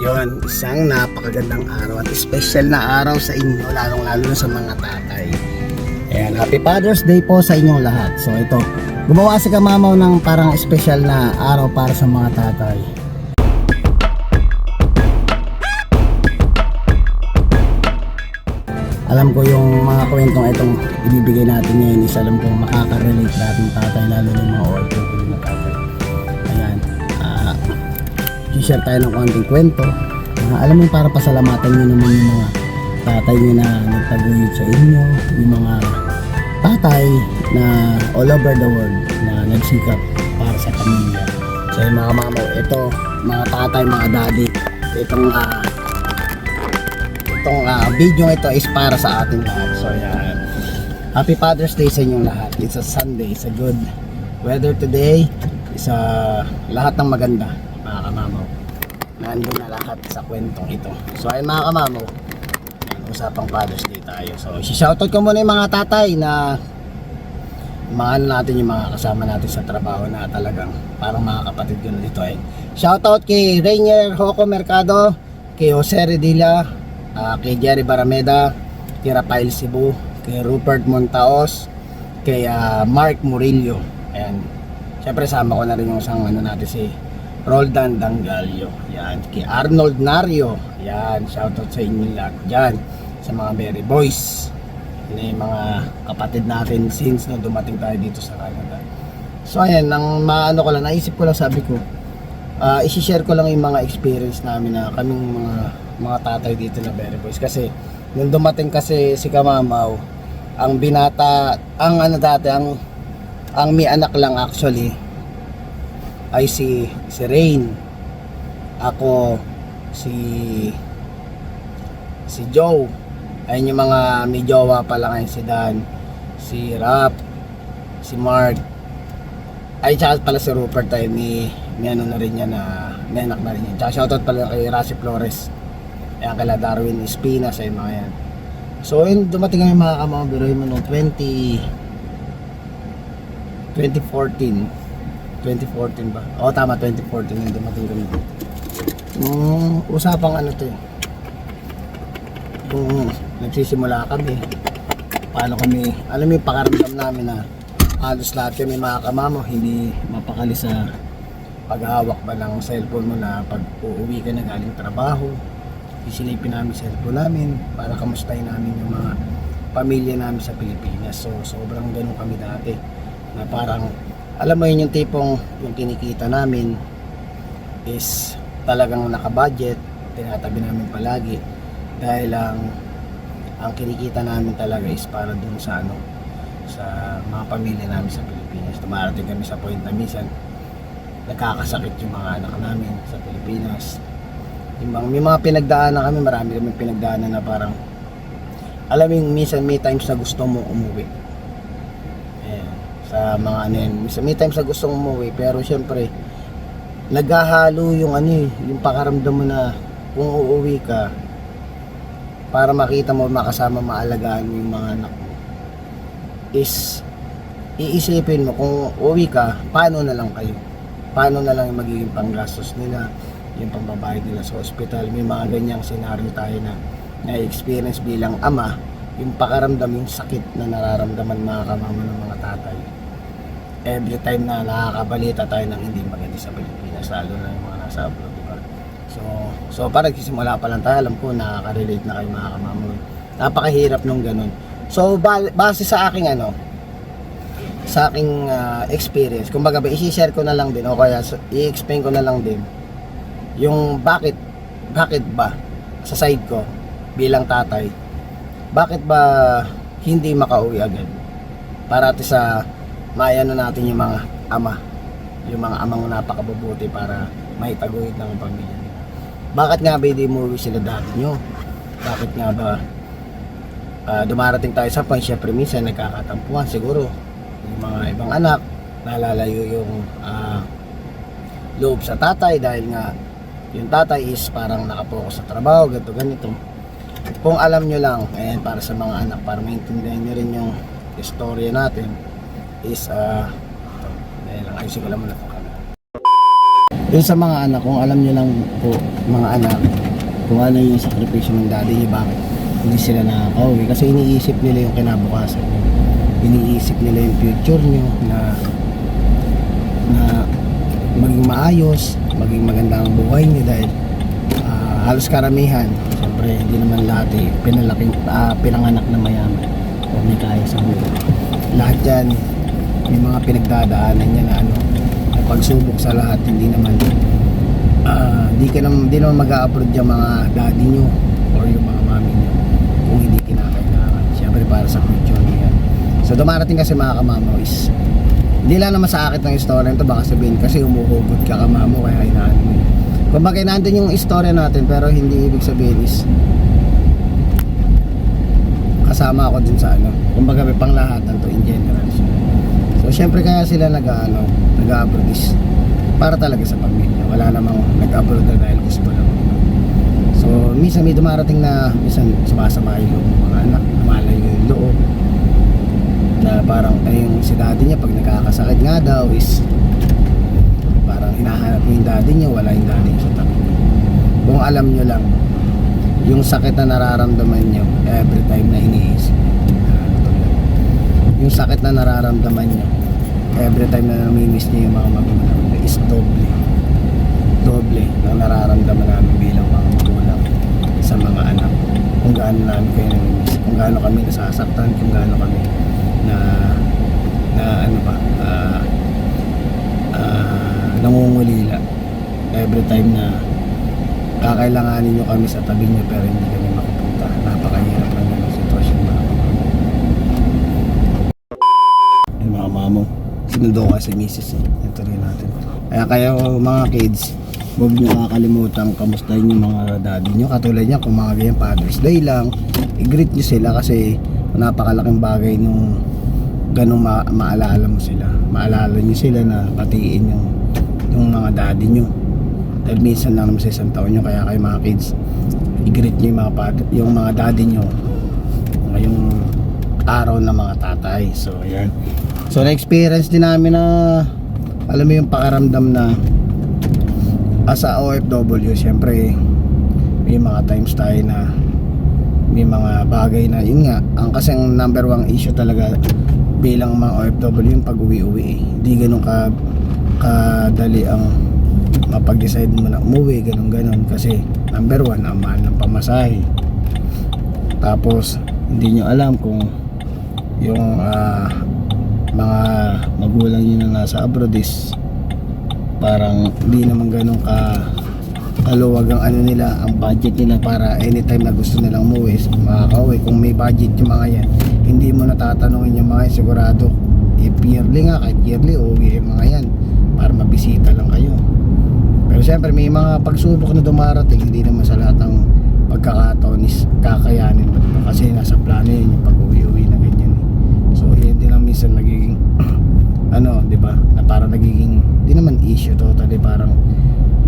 Yon, isang napakagandang araw at special na araw sa inyo, lalong lalo sa mga tatay. Ayan, Happy Father's Day po sa inyong lahat. So ito, gumawa si Kamamaw ng parang special na araw para sa mga tatay. Alam ko yung mga kwentong itong ibibigay natin ngayon is alam ko makaka-relate natin tatay lalo yung mga OFW na tatay. Ayan, i-share tayo ng konting kwento. Ah, alam mo para pasalamatan nyo naman yung mga tatay nyo na nagtaguyod sa inyo, yung mga tatay na all over the world na nagsikap para sa pamilya. So yung mga mamaw, ito, mga tatay, mga daddy, itong ah, itong ah, video ito is para sa ating lahat. So yan. Happy Father's Day sa inyong lahat. It's a Sunday. It's a good weather today. It's a lahat ng maganda, mga kamamaw. Nandun na lahat sa kwentong ito. So ayun mga kamamaw. Yan, usapang Father's Day tayo. So si-shoutout ko muna yung mga tatay na mga ano natin yung mga kasama natin sa trabaho na talagang parang mga kapatid ko na dito eh. Shoutout kay Rainier Hoco Mercado, kay Jose Redilla, ah, kay Jerry Barameda, kay Rafael Cebu, kay Rupert Montaos, kay ah, Mark Murillo. Ayan. Siyempre sama ko na rin yung isang ano natin si Roldan Dangalio. Yan. Kay Arnold Nario. Yan. Shoutout sa inyo lahat dyan. Sa mga Berry Boys. Yung mga kapatid natin since na dumating tayo dito sa Canada. So ayan, nang maano ko lang, naisip ko lang sabi ko, ah isi-share ko lang yung mga experience namin na kaming mga mga tatay dito na Berry Boys kasi nung dumating kasi si Kamamaw ang binata ang ano dati ang ang may anak lang actually ay si si Rain. Ako si si Joe. Ayun yung mga may jowa pa lang ayun si Dan si Rap si Mark. Ay tsaka pala si Rupert tayo may, may ano na rin yan na may anak na rin yan. Tsaka shoutout pala kay Rasi Flores. Ayan kala Darwin Espina sa mga yan. So yun dumating kami mga kamang birohin mo noong 20 2014 2014 ba? Oo tama 2014 yung dumating kami Nung usapang ano to eh. Kung nagsisimula kami paano kami alam mo yung pakaramdam namin na halos lahat kami mga kamamo hindi mapakali sa paghawak ba ng cellphone mo na pag uuwi ka na galing trabaho isilipin namin cellphone namin para kamustahin namin yung mga pamilya namin sa Pilipinas. So sobrang ganun kami dati na parang alam mo yun yung tipong yung kinikita namin is talagang nakabudget tinatabi namin palagi. Dahil ang ang kinikita namin talaga is para dun sa ano sa mga pamilya namin sa Pilipinas. Dumarating kami sa point na minsan nagkakasakit yung mga anak namin sa Pilipinas. Yung mga, may mga pinagdaanan kami marami kami pinagdaanan na parang alam yung minsan may times na gusto mo umuwi sa mga ano minsan may times na gusto mo umuwi pero syempre naghahalo yung ano eh, yung pakaramdam mo na kung uuwi ka para makita mo makasama maalagaan mo yung mga anak mo is iisipin mo kung uwi ka paano na lang kayo? Paano na lang yung magiging panggastos nila yung pambabayad nila sa ospital? May mga ganyang senaryo tayo na na-experience bilang ama yung pakaramdam yung sakit na nararamdaman mga kamama ng mga tatay every time na nakakabalita tayo ng hindi maganda sa Pilipinas lalo na yung mga nasa abroad diba? so so para nagsisimula pa lang tayo. Alam ko nakaka-relate na kayo mga kamama napakahirap nung ganun. So ba- base sa aking ano sa aking ah, experience kumbaga ba i-share ko na lang din o kaya i-explain ko na lang din yung bakit bakit ba sa side ko bilang tatay bakit ba hindi makauwi agad? Para ati sa maayano natin yung mga ama. Yung mga amang napakabubuti para maitaguyod ng pamilya nila. Bakit nga ba hindi umuwi sila dati nyo? Bakit nga ba ah, dumarating tayo sa point? Syempre minsan nagkakatampuhan. Siguro yung mga ibang anak nalalayo yung ah, loob sa tatay dahil nga yung tatay is parang nakapokus sa trabaho ganito ganito. Kung alam nyo lang ayan para sa mga anak para maintindihan nyo rin yung istorya natin is ah uh, dahil lang ayusin ko lang muna camera. yung sa mga anak kung alam nyo lang po mga anak kung ano yung sakripisyo ng daddy niya bakit hindi sila nakakauwi? Kasi iniisip nila yung kinabukasan niyo iniisip nila yung future nyo na na maging maayos maging maganda ang buhay niyo dahil ah, halos karamihan siyempre hindi naman lahat eh pinalaking ah, pinanganak na mayaman o may kaya sa buhay. Lahat yan may mga pinagdadaanan niya na ano pagsubok sa lahat hindi naman ah di ka naman di naman mag-a-upload yung mga daddy nyo or yung mga mami nyo kung hindi kinakailangan. Syempre para sa future niyo yan so dumarating kasi mga kamamo hindi lang naman sa akin ng istorya nito baka sabihin kasi umuhugot ka kamamo kaya inaan mo kumbaga nandun yung istorya natin pero hindi ibig sabihin is kasama ako dun sa ano. Kumbaga may panglahatan to in general syempre kaya sila nag ano nag-abroad is para talaga sa pamilya. Wala namang nag-abroad na dahil gusto lang. So minsan may dumarating na minsan sumasama yung loob ng mga anak lumalayo yung loob na parang ay yung si daddy niya pag nagkakasakit nga daw is parang hinahanap yung daddy niya wala yung daddy niya sa tabi kung alam niyo lang yung sakit na nararamdaman niyo every time na iniisip yung sakit na nararamdaman niyo every time na namimiss niyo yung mga magulang is doble. Doble na nararamdaman namin bilang mga magulang sa mga anak. Kung gaano namin kayo namimiss. Kung gaano kami nasasaktan kung gaano kami na na ano ba ah ah, nangungulila. Every time na kakailanganin nyo kami sa tabi nyo pero hindi kami makapunta napakahirap lang yun ang sitwasyon mga kamamo yung mga mamo sinundo ka si misis eh. Ito rin natin. Kaya kayo mga kids huwag nyo kakalimutan kamustahin yung mga daddy nyo. Katulad niya kung mga ganyan father's day lang i-greet nyo sila kasi napakalaking bagay nung ganun ma- maalala mo sila. Maalala nyo sila na patiin yung yung mga daddy nyo. Dahil minsan lang naman sa isang taon nyo kaya kayo mga kids i-greet nyo yung mga, yung mga daddy nyo. Ngayong araw ng mga tatay. So ayan so na-experience din namin na alam mo yung pakaramdam na as a OFW syempre may mga times tayo na may mga bagay na yun nga ang kasi ang number one issue talaga bilang mga OFW yung pag uwi-uwi eh. hindi ganun ka kadali ang mapag-decide mo na umuwi ganun ganun kasi number one ang mahal ng pamasahe tapos hindi nyo alam kung yung ah, mga magulang nyo na nasa abroad is parang hindi naman ganun ka kaluwag ang ano nila, ang budget nila para anytime na gusto nilang umuwi, makakauwi. Kung may budget yung mga yan, hindi mo natatanungin yung mga yan, sigurado if yearly nga, kahit yearly, uwi yung mga yan para mabisita lang kayo. Pero siyempre may mga pagsubok na dumarating, hindi naman sa lahat ng pagkakataon is kakayanin mo. Kasi nasa plano yun yung pag-uwi-uwi na ganyan. eh. So yun din lang minsan nagiging ano, 'di ba? Na parang nagiging di naman issue totally parang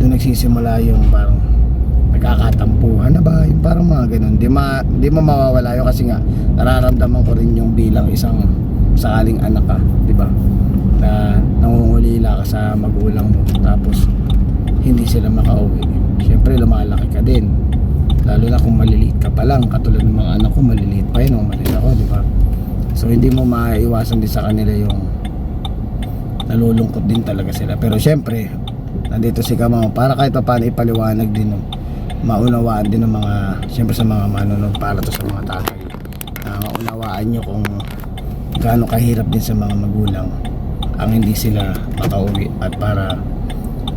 doon nagsisimula yung parang nagkakatampuhan na ba? Yung parang mga ganun. Di, ma, di mo mawawala yun kasi nga nararamdaman ko rin yung bilang isang sakaling anak ka, di ba? Na nangungulila ka sa magulang mo tapos hindi sila makauwi. Siyempre lumalaki ka din. Lalo na kung maliliit ka pa lang, katulad ng mga anak ko maliliit pa yun, maliit ako, di ba? So hindi mo maiwasan din sa kanila yung nalulungkot din talaga sila. Pero syempre, nandito si Kamao para kahit pa paano ipaliwanag din no, maunawaan din ng mga syempre sa mga manonood para to sa mga tatay. Na maunawaan nyo kung gaano kahirap din sa mga magulang ang hindi sila makauwi at para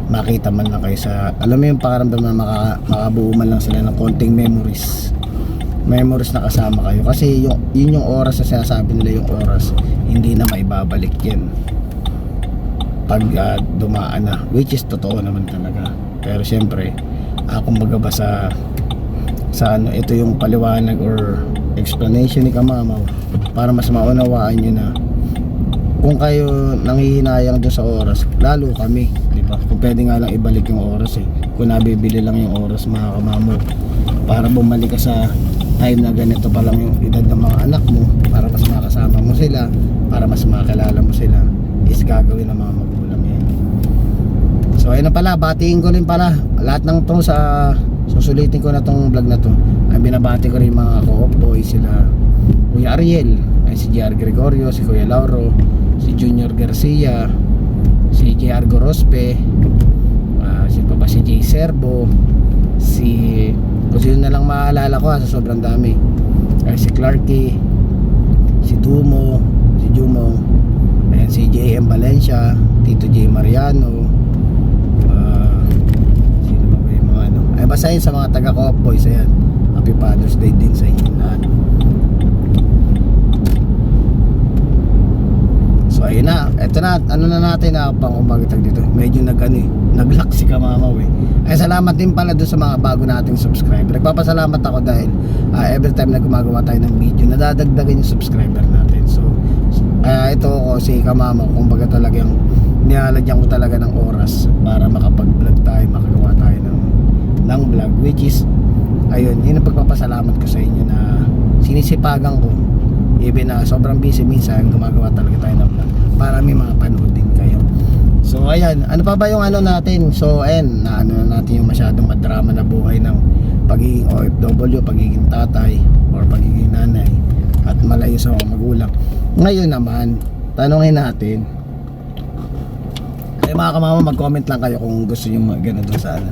makita man lang kayo sa alam mo yung pakaramdam na maka, makabuo man lang sila ng konting memories memories na kasama kayo. Kasi yung, yun yung oras na sinasabi nila yung oras hindi na maibabalik yan pag ah, dumaan na. Which is totoo naman talaga. Pero syempre ako kumbaga ba sa sa ano ito yung paliwanag or explanation ni Kamamaw para mas maunawaan nyo na kung kayo nanghihinayang doon sa oras lalo kami di ba? Kung pwede nga lang ibalik yung oras eh. Kung nabibili lang yung oras mga kamamo para bumalik ka sa time na ganito pa lang yung edad ng mga anak mo para mas makasama mo sila para mas makilala mo sila is gagawin ng mga magulang yan so ayun na pala, batiin ko rin pala lahat ng to sa susulitin ko na tong vlog na to. Ay binabati ko rin mga co-op boys sila Kuya Ariel, ay si JR Gregorio, si Kuya Lauro, si Junior Garcia, si JR Gorospe, ah, si pa ba si Jay Serbo, si kung sino na lang maalala ko ha, sa sobrang dami. Ay si Clarky, si Dumo, si Jumong, ayan si JM Valencia, Tito J Mariano, ah, sino ba ba yung mga ano? Ay basta yun sa mga taga co-op boys, ayan. Happy Father's Day din sa inyo lahat. So ayun na, eto na, ano na natin na pang umagatag dito. Medyo nag ano eh, nag-lock si Kamamaw eh. Ay salamat din pala doon sa mga bago nating subscriber. Nagpapasalamat ako dahil ah, every time na gumagawa tayo ng video, nadadagdagan yung subscriber natin. So kaya ito ako si Kamamaw, kumbaga talagang nilalagyan ko talaga ng oras para makapag-vlog tayo, makagawa tayo ng, ng vlog. Which is, ayun, yun ang pagpapasalamat ko sa inyo na sinisipagan ko even na sobrang busy minsan gumagawa talaga tayo ng vlog. Para may mga panood din kayo. So ayan. Ano pa ba yung ano natin? So ayan. Na ano na natin yung masyadong madrama na buhay ng pagiging OFW pagiging tatay or pagiging nanay at malayo sa magulang. Ngayon naman tanongin natin. Ay mga kamama mag comment lang kayo kung gusto nyo doon sa ano.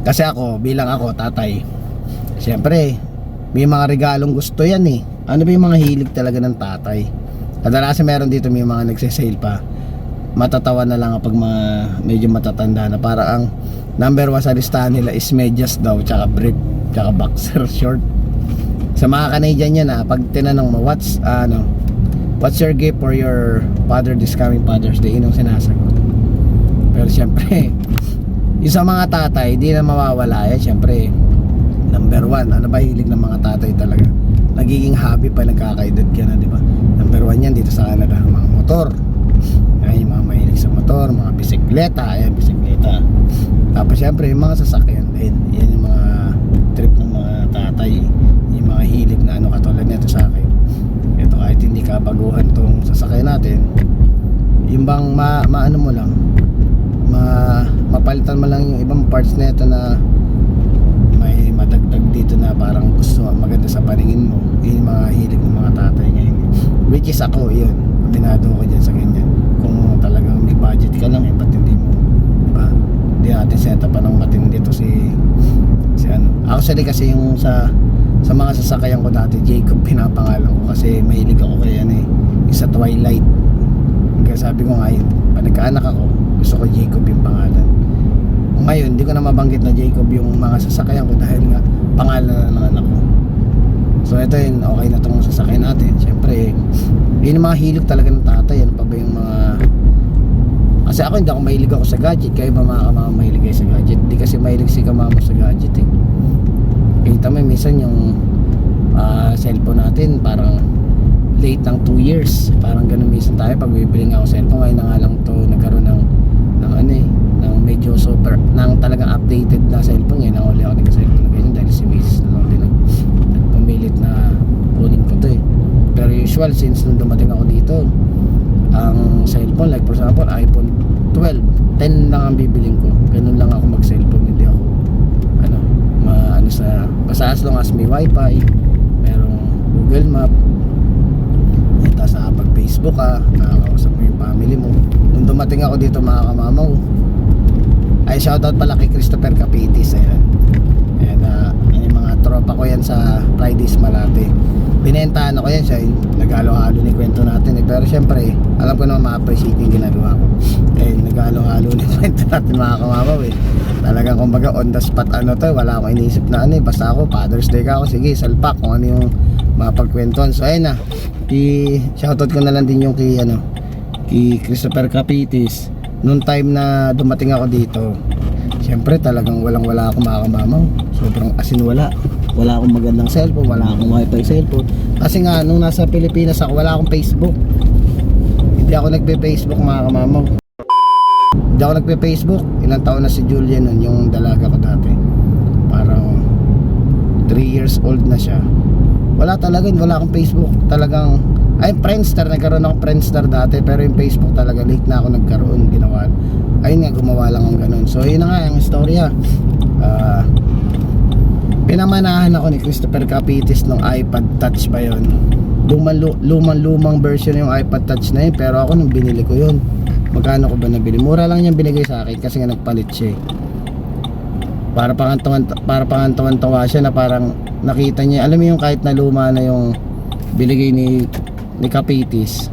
Kasi ako bilang ako tatay Siyempre, may mga regalong gusto yan eh. Ano ba yung mga hilig talaga ng tatay? Kadalasan meron dito may mga nagsisale pa. Matatawa na lang kapag mga medyo matatanda na. Para ang number one sa listahan nila is medyas daw, tsaka brief, tsaka boxer short. Sa mga Canadian yan ah, pag tinanong mo, what's, ano, what's your gift for your father this coming Father's Day? Yun ang sinasagot. Pero siyempre, yung sa mga tatay, di na mawawala yan. Siyempre, number one, ano ba hilig ng mga tatay talaga? Nagiging hobby pa nagkakaedad ka na, di ba? Number one yan dito sa Canada, mga motor. Ay, yung mga mahilig sa motor, mga bisikleta, ayan, bisikleta. Tapos syempre, yung mga sasakyan din. Yan yung mga trip ng mga tatay. Yung mga hilig na ano katulad nito sa akin. Ito kahit hindi ka baguhan tong sasakyan natin, yung bang ma, maano mo lang, ma, mapalitan mo lang yung ibang parts nito na may madagdag dito na parang gusto maganda sa paningin mo yun yung mga hilig ng mga tatay ngayon. Which is ako yun aminado ko dyan sa ganyan kung talagang may budget ka lang eh ba't hindi mo? Diba? Hindi natin set up pa ng matindi to si si ano. Actually kasi yung sa sa mga sasakyan ko dati Jacob pinapangalan ko kasi mahilig ako kay ano eh yung sa Twilight. Kaya sabi ko nga yun pag nagkaanak ako gusto ko Jacob yung pangalan. Ngayon, hindi ko na mabanggit na Jacob yung mga sasakyan ko dahil nga pangalan na ng anak. So ito yun, okay na itong sasakyan natin. Siyempre, yun yung mga hilig talaga ng tatay. Ano pa ba yung mga... Kasi ako hindi ako mahilig ako sa gadget. Kaya ba mga kamama mahilig kayo sa gadget? Hindi kasi mahilig si kamama sa gadget eh. Kita mo minsan yung ah, cellphone natin parang late ng 2 years. Parang ganun minsan tayo pag bibili nga ako cellphone. Ngayon na nga lang to nagkaroon ng, ng ano eh, ng medyo super, ng talagang updated na cellphone. Ngayon na uli ako nagka-cellphone na ganyan dahil si Mrs. nagpumilit na kunin ko to eh. Pero usual since nung dumating ako dito, ang cellphone like for example iPhone 12, 10 lang ang bibiling ko. Ganun lang ako mag-cellphone, hindi ako ano, ma ano sa basta as long as may wifi, merong Google Map, at tapos nakapag Facebook ka, nakakausap mo yung family mo. Nung dumating ako dito mga kamamaw, ay shoutout pala kay Christopher Capitis, ayan. Ah, tropa ko yan sa Fridays Malate. Binentahan ako yan siya, nagalo-halo ni kwento natin eh. Pero syempre, alam ko naman ma-appreciate yung ginagawa ko. Eh, nagalo-halo ni kwento natin mga kamamaw eh. Talagang kumbaga on the spot ano to, wala akong iniisip na ano eh. Basta ako, Father's Day ka ako, sige, salpak kung ano yung mapagkwentuhan. So ayun na, i shoutout ko na lang din yung kay ano, kay Christopher Capitis. Noong time na dumating ako dito, Siyempre talagang walang wala akong makakamamaw Sobrang asin wala Wala akong magandang cellphone, wala akong wifi cellphone. Kasi nga nung nasa Pilipinas ako, wala akong Facebook. Hindi ako nagpe-Facebook mga kamamaw. Hindi ako nagpe-Facebook Ilang taon na si Julian nun, yung dalaga ko dati. Parang 3 years old na siya. Wala talaga, wala akong Facebook. Talagang Ay, Friendster, nagkaroon ako Friendster dati pero yung Facebook talaga late na ako nagkaroon, ginawa. Ayun nga, gumawa lang ang ganun. So, yun na nga, yung istorya. Ah, pinamanahan ako ni Christopher Capitis ng iPad Touch ba yun. Lumang, lumang, lumang version yung iPad Touch na yun, pero ako nung binili ko yun. Magkano ko ba nabili? Mura lang yung binigay sa akin kasi nga nagpalit siya eh para pangantawan para pangantawan tawa siya na parang nakita niya alam mo yung kahit na luma na yung binigay ni ni Kapitis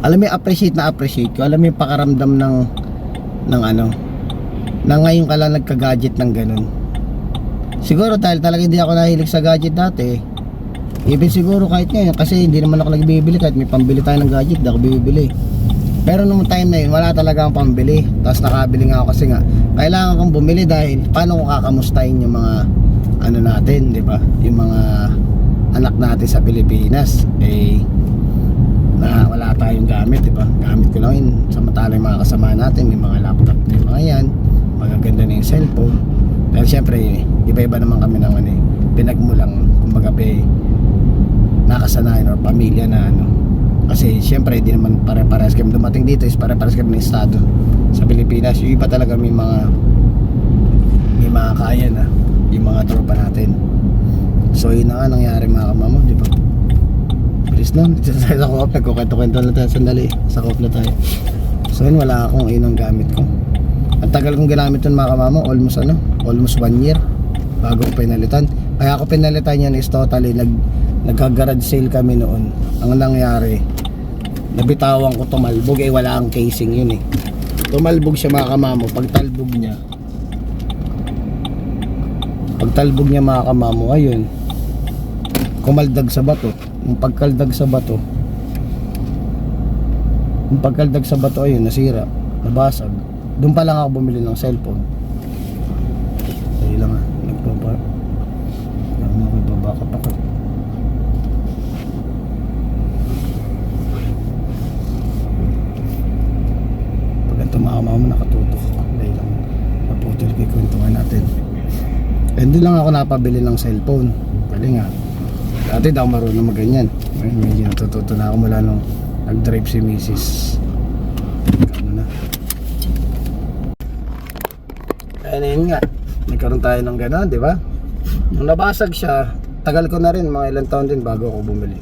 alam mo yung appreciate na appreciate ko alam mo yung pakaramdam ng ng ano na ngayon ka lang nagka-gadget ng ganun siguro dahil talaga hindi ako nahilig sa gadget dati even siguro kahit ngayon kasi hindi naman ako nagbibili kahit may pambili tayo ng gadget hindi ako bibili pero nung time na yun, wala talaga akong pambili. Tapos nakabili nga ako kasi nga, kailangan kong bumili dahil paano ko kakamustahin yung mga ano natin, di ba? Yung mga anak natin sa Pilipinas. Eh, na wala tayong gamit, di ba? Gamit ko lang yun. Samantala yung mga kasama natin, may mga laptop, may mga yan. Magaganda na yung cellphone. Dahil syempre, iba-iba naman kami ng ano eh. Pinagmulang, kumbaga pe, nakasanayan or pamilya na ano, kasi syempre hindi naman pare-pares kami. Dumating dito is pare-pares kami ng estado sa Pilipinas. Yung iba talaga may mga may mga kaya na yung mga tropa natin. So yun na nga nangyari mga kamamo di ba? Please na. Dito tayo sa co-op nagkukwento-kwento na tayo. Sandali sa co-op na tayo. So yun wala akong inong gamit ko. Ang tagal kong ginamit yun mga kamamo almost ano almost one year bago pinalitan. Kaya ako pinalitan yan is totally nag nagka-garage sale kami noon. Ang nangyari nabitawan ko tumalbog. Eh wala ang casing yun eh. Tumalbog siya mga kamamo. Pagtalbog niya pagtalbog niya mga kamamo ayun kumaldag sa bato. Yung pagkaldag sa bato yung pagkaldag sa bato ayun nasira nabasag. Doon pa lang ako bumili ng cellphone. Ayun lang ah nagpapa nagpapabaka pa ko pag ang tumama mo nakatutok ako dahil lang naputol ko yung kwentuhan natin Hindi lang ako napabili ng cellphone. Pwede nga. Dati daw marunong maganyan. Ngayon medyo natututo na ako mula nung nag-drive si Mrs. ano na? Ayun yun nga. Nagkaroon tayo ng gano'n di ba? Nung nabasag siya tagal ko na rin mga ilang taon din bago ako bumili.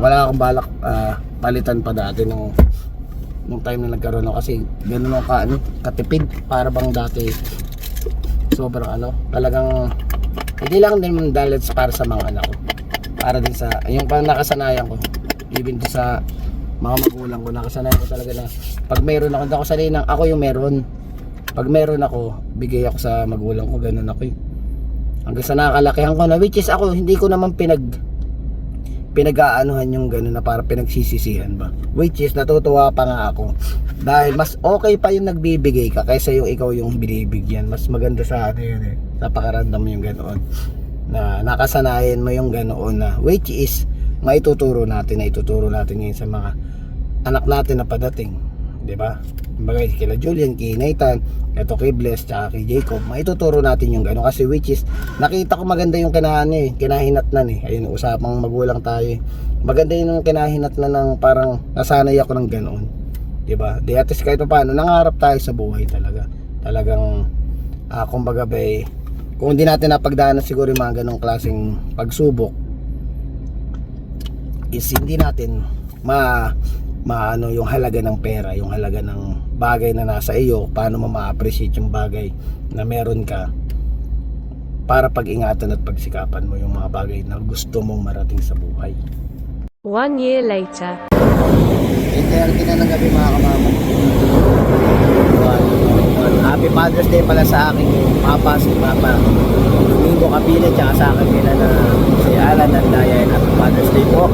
Wala akong balak ah, palitan pa dati nung nung time na nagkaroon ako kasi ganun ako ka, ano, katipid para bang dati sobrang ano talagang hindi lang din naman dahil para sa mga anak ko. Para din sa yung pang nakasanayan ko. Even sa mga magulang ko nakasanayan ko talaga na pag meron ako ako sanay ng ako yung meron. Pag meron ako bigay ako sa magulang ko ganun ako eh. Hanggang sa nakakalakihan ko na which is ako hindi ko naman pinag pinag-aanuhan yung gano'n na para pinagsisisihan ba? Which is natutuwa pa nga ako. Dahil mas okay pa yung nagbibigay ka kaysa yung ikaw yung binibigyan. Mas maganda sa ano yun eh. Mo yung ganoon. Na nakasanayan mo yung ganoon na which is maituturo natin na ituturo natin ngayon sa mga anak natin na padating di ba Kumbaga kila Julian, kay Nathan, eto kay Bless, tsaka kay Jacob, maituturo natin yung gano'n kasi which is nakita ko maganda yung kinahan eh, kinahinatnan eh. Ayun, usapang magulang tayo eh. Maganda yun yung kinahinatnan ng parang nasanay ako ng ganoon. 'Di ba? Di at least kahit pa paano nangarap tayo sa buhay talaga. Talagang ah kumbaga ba eh, kung hindi natin napagdaanan siguro yung mga ganong klaseng pagsubok is hindi natin ma maano yung halaga ng pera, yung halaga ng bagay na nasa iyo, paano mo ma-appreciate yung bagay na meron ka para pag-ingatan at pagsikapan mo yung mga bagay na gusto mong marating sa buhay. One year later. 8.30 na ng gabi mga kamama. Happy Father's Day pala sa aking papa, si Papa Domingo Capile, tsaka sa akin nila na si Alan at Dayan. Happy Father's Day po.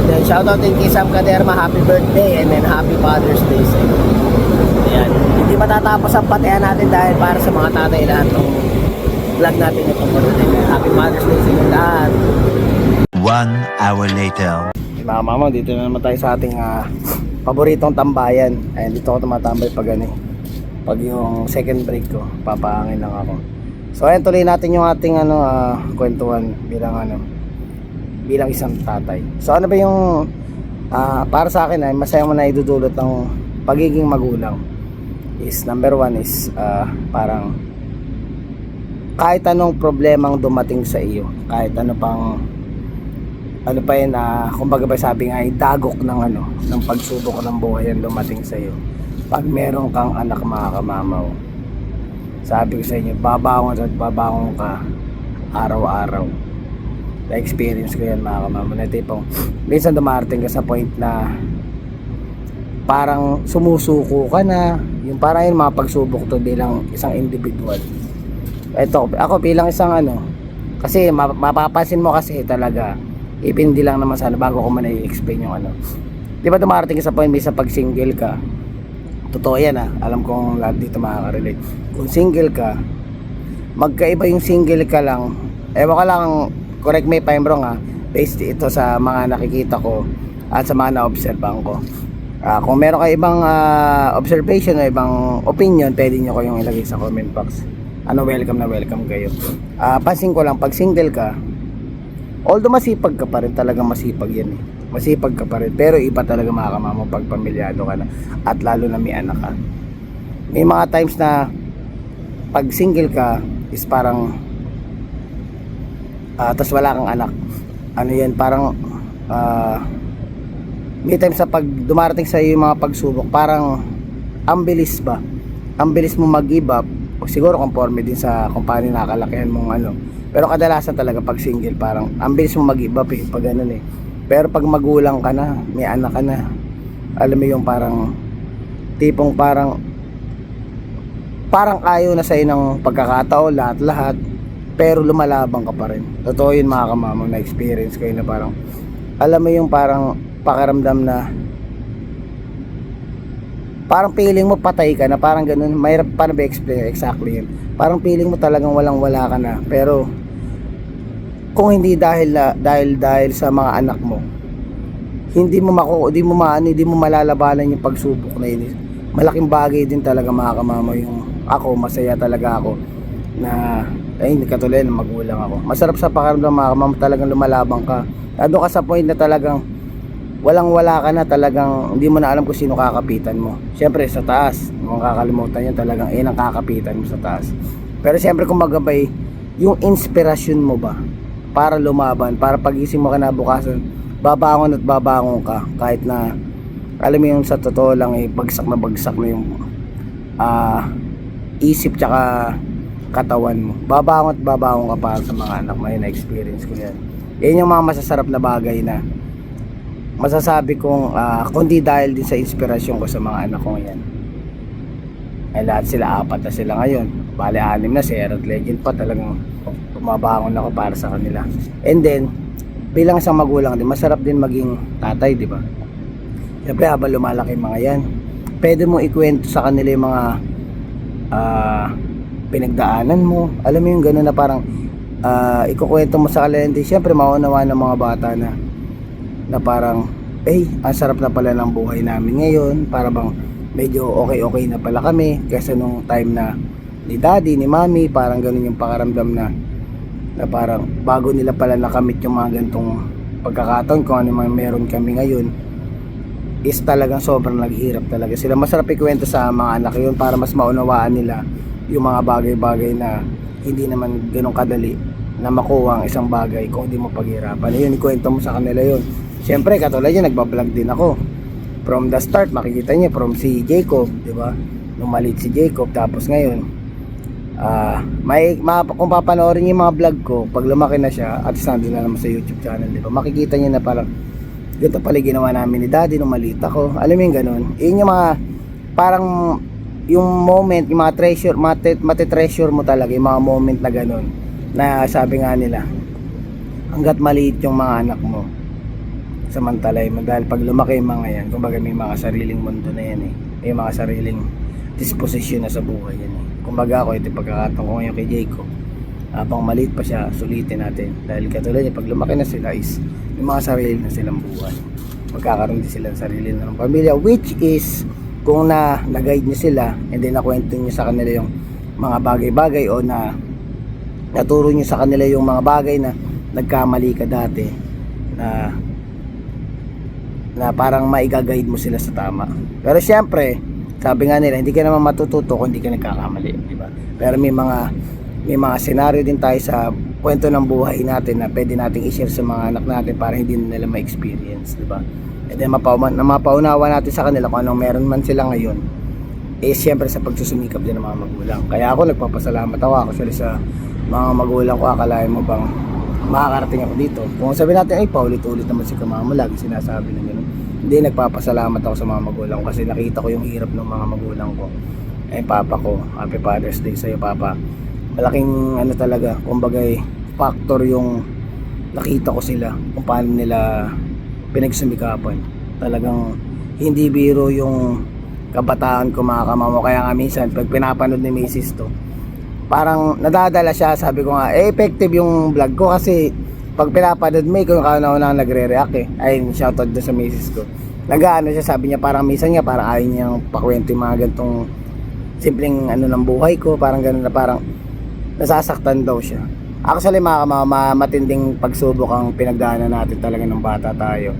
And then shoutout din kay Sam Kaderma, happy birthday and then happy Father's Day sa inyo. Ayan. Hindi matatapos ang patihan natin dahil para sa mga tatay lahat ng vlog natin itong marunin. Happy Father's Day sa inyo lahat. One hour later. Mga mama, dito na naman tayo sa ating ah, paboritong tambayan. Ayan, dito ako tumatambay pag ano eh. Pag yung second break ko, papaangin lang ako. So ayan, tuloy natin yung ating ano, ah, kwentuhan bilang ano, bilang isang tatay. So ano ba yung ah, para sa akin ay masaya mo na idudulot ng pagiging magulang is number one is ah, parang kahit anong problemang dumating sa iyo kahit ano pang ano pa yun na kumbaga ba sabi nga ay dagok ng ano ng pagsubok ng buhay ang dumating sa iyo pag meron kang anak mga kamamaw sabi ko sa inyo babangon at babangon ka araw-araw. Na-experience ko yan mga kamamaw. Na tipong minsan dumarating ka sa point na parang sumusuko ka na yung parang yun mga pagsubok to bilang isang individual. Ito ako bilang isang ano kasi ma- mapapansin mo kasi talaga even di lang naman sana bago ko man i-explain yung ano. Di ba dumarating sa point minsan pag single ka totoo yan ah. Alam kong lahat dito makaka-relate. Kung single ka magkaiba yung single ka lang. Ewan ka lang correct me if I'm wrong ah. Based ito sa mga nakikita ko at sa mga na-observean ko. Ah, kung meron kayo ibang ah, observation o ibang opinion pwede nyo ko yung ilagay sa comment box. Ano welcome na welcome kayo. Ah, pansin ko lang pag single ka although masipag ka pa rin talaga masipag yan eh masipag ka pa rin. Pero iba talaga mga kamamo pag pamilyado ka na at lalo na may anak ka. May mga times na pag single ka is parang ah tas wala kang anak. Ano yan parang ah may times sa pag dumarating sa iyo yung mga pagsubok parang ang bilis ba? Ang bilis mo mag-give up. O siguro conforme din sa kung paano nakakalakihan mong ano. Pero kadalasan talaga pag single parang ang bilis mo mag-give up eh pag ganun eh pero pag magulang ka na may anak ka na alam mo yung parang tipong parang parang ayaw na sa'yo ng pagkakataon lahat lahat pero lumalabang ka pa rin. Totoo yun mga kamamang na experience ko na parang alam mo yung parang pakiramdam na parang feeling mo patay ka na parang ganun mahirap paano ba explain exactly yun. Parang feeling mo talagang walang wala ka na pero kung hindi dahil dahil dahil sa mga anak mo hindi mo mako hindi mo maano hindi mo malalabanan yung pagsubok na yun. Malaking bagay din talaga mga kamama yung ako masaya talaga ako na ay hindi katulad ng magulang ako. Masarap sa pakiramdam mga kamama talagang lumalabang ka. Ando ka sa point na talagang walang wala ka na talagang hindi mo na alam kung sino kakapitan mo. Syempre sa taas kung kakalimutan yan talagang eh ang kakapitan mo sa taas. Pero syempre kung magabay yung inspirasyon mo ba para lumaban para pagising mo kinabukasan babangon at babangon ka. Kahit na alam mo yung sa totoo lang eh bagsak na bagsak na yung ah isip tsaka katawan mo. Babangon at babangon ka para sa mga anak mo. Na experience ko yan. Yan yung mga masasarap na bagay na masasabi kong ah, kundi dahil din sa inspirasyon ko sa mga anak ko yan ay lahat sila apat na sila ngayon bale anim na si Herald Legend pa talagang bumabangon ako para sa kanila. And then bilang isang magulang din masarap din maging tatay di ba? Siyempre habang lumalaki mga yan pwede mo ikwento sa kanila yung mga ah, pinagdaanan mo. Alam mo yung gano'n na parang ah, ikukwento mo sa kanila hindi siyempre maunawa ng mga bata na na parang eh ang sarap na pala ng buhay namin ngayon. Para bang medyo okay okay na pala kami kaysa nung time na ni daddy ni mommy parang ganun yung pakaramdam na na parang bago nila pala nakamit yung mga gantong pagkakataon kung ano man meron kami ngayon is talagang sobrang naghihirap talaga sila masarap ikwento sa mga anak yun para mas maunawaan nila yung mga bagay-bagay na hindi naman ganun kadali na makuha ang isang bagay kung hindi mo paghirapan yun ikwento mo sa kanila yun Siyempre, katulad yan, nagbablog din ako. From the start, makikita niyo from si Jacob, di ba? Nung maliit si Jacob, tapos ngayon, ah may, ma, kung papanoorin niyo yung mga vlog ko, pag lumaki na siya, at nandun na naman sa YouTube channel, di ba? Makikita niyo na parang, ganito pala ginawa namin ni Daddy nung maliit ako. Alam mo yung ganun. Yun yung mga, parang, yung moment, yung mga treasure, mati, mati-treasure mo talaga, yung mga moment na ganun, na sabi nga nila, hanggat maliit yung mga anak mo, samantalay mo dahil pag lumaki yung mga yan kumbaga may mga sariling mundo na yan eh may mga sariling disposition na sa buhay yan kumbaga ako ito pagkakataon ko ngayon kay Jacob. Habang maliit pa siya sulitin natin. Dahil katulad niya pag lumaki na sila is may mga sarili na silang buhay. Magkakaroon din sila ng sarili na ng pamilya which is kung na na-guide niyo sila and then nakwento niyo sa kanila yung mga bagay-bagay o na naturo niyo sa kanila yung mga bagay na nagkamali ka dati na na parang maiga-guide mo sila sa tama. Pero syempre, sabi nga nila, hindi ka naman matututo kung hindi ka nagkakamali, di ba? Pero may mga may mga senaryo din tayo sa kwento ng buhay natin na pwede nating i-share sa mga anak natin para hindi nila ma-experience, di ba? And then mapauman, na mapaunawa natin sa kanila kung anong meron man sila ngayon eh siyempre sa pagsusumikap din ng mga magulang. Kaya ako nagpapasalamat ako actually sa mga magulang ko. Akalain mo bang makakarating ako dito? Kung sabi natin, ay paulit-ulit naman si kamama, lagi sinasabi na gano'n. Hindi, nagpapasalamat ako sa mga magulang kasi nakita ko yung hirap ng mga magulang ko. Eh, papa ko, Happy Father's Day sa'yo, papa. Malaking ano talaga, kumbaga factor yung nakita ko sila kung paano nila pinagsumikapan. Talagang hindi biro yung kabataan ko mga kamamo. Kaya nga minsan, pag pinapanood ni Mrs. to, parang nadadala siya. Sabi ko nga, eh, effective yung vlog ko kasi pag pinapanood mo, ikaw yung kauna na nagre-react eh. Ayun, shoutout doon sa Mrs. ko. Nag-ano siya, sabi niya, parang minsan niya, parang ayaw niyang pakwento yung mga gantong simpleng ano ng buhay ko. Parang ganun na parang nasasaktan daw siya. Actually, mga kamama, matinding pagsubok ang pinagdaanan natin talaga ng bata tayo.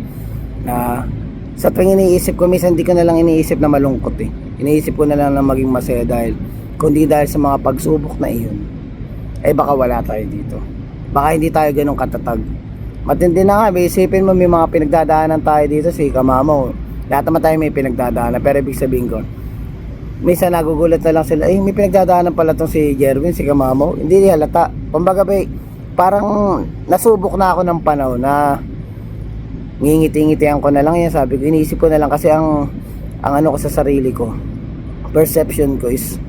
Na sa tuwing iniisip ko, minsan hindi ko na lang iniisip na malungkot eh. Iniisip ko na lang na maging masaya dahil kundi dahil sa mga pagsubok na iyon, eh baka wala tayo dito. Baka hindi tayo ganun katatag. Matindi na nga, isipin mo may mga pinagdadaanan tayo dito si Kamamo. Lahat naman tayo may pinagdadaanan, pero ibig sabihin ko, minsan nagugulat na lang sila, eh may pinagdadaanan pala tong si Jerwin, si Kamamo. Hindi halata. Kumbaga ba, parang nasubok na ako ng panahon na ngingiti-ngitian ko na lang yan sabi ko iniisip ko na lang kasi ang ang ano ko sa sarili ko perception ko is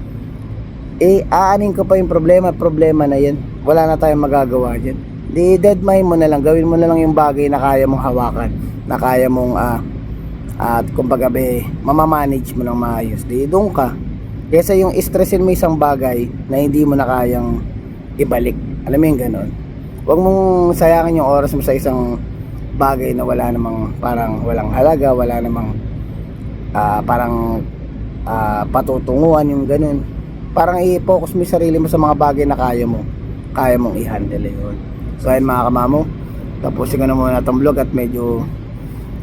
eh aanin ko pa yung problema problema na yan wala na tayong magagawa dyan. Di dead mo na lang. Gawin mo na lang yung bagay na kaya mong hawakan na kaya mong ah at kumbaga be mamamanage mo ng maayos. Di doon ka. Kesa yung stressin mo isang bagay na hindi mo na kayang ibalik. Alam mo yung ganon huwag mong sayangin yung oras mo sa isang bagay na wala namang parang walang halaga, wala namang ah, parang ah, patutunguhan yung ganun. Parang i-focus mo yung sarili mo sa mga bagay na kaya mo. Kaya mong i-handle yun. So ayun mga kamamo, tapusin ko na muna itong vlog at medyo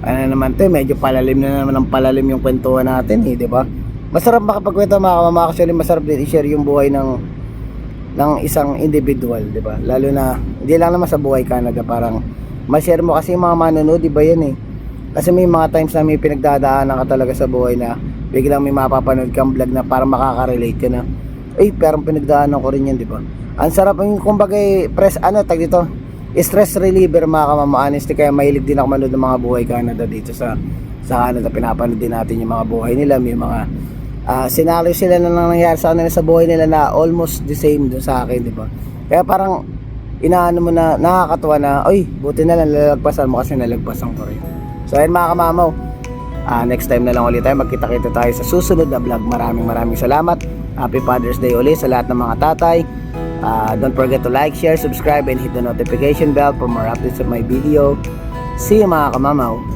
ano naman to, medyo palalim na naman ang palalim yung kwentuhan natin eh, di ba? Masarap makapagkwento mga kamamo, actually masarap din i-share yung buhay ng ng isang individual, di ba? Lalo na hindi lang naman sa buhay Canada, parang ma-share mo kasi mga manonood, di ba yan eh? Kasi may mga times na may pinagdadaanan ka talaga sa buhay na biglang may mapapanood kang vlog na parang makaka-relate ka na. Ay, parang pinagdaanan ko rin yan, di ba? Ang sarap yung kumbaga eh, press, ano, tag dito, stress reliever mga kamama, honestly, kaya mahilig din ako manood ng mga buhay Canada dito sa sa Canada, pinapanood din natin yung mga buhay nila, may mga ah scenario sila na nang nangyari sa kanila sa buhay nila na almost the same dun sa akin, di ba? Kaya parang inaano mo na nakakatuwa na, oy, buti na lang lalagpasan mo kasi nalagpasan ko rin. So ayun mga kamamaw, Ah, next time na lang ulit tayo, magkita-kita tayo sa susunod na vlog. Maraming maraming salamat. Happy Father's Day ulit sa lahat ng mga tatay. Ah, don't forget to like, share, subscribe, and hit the notification bell for more updates of my video. See you mga kamamaw.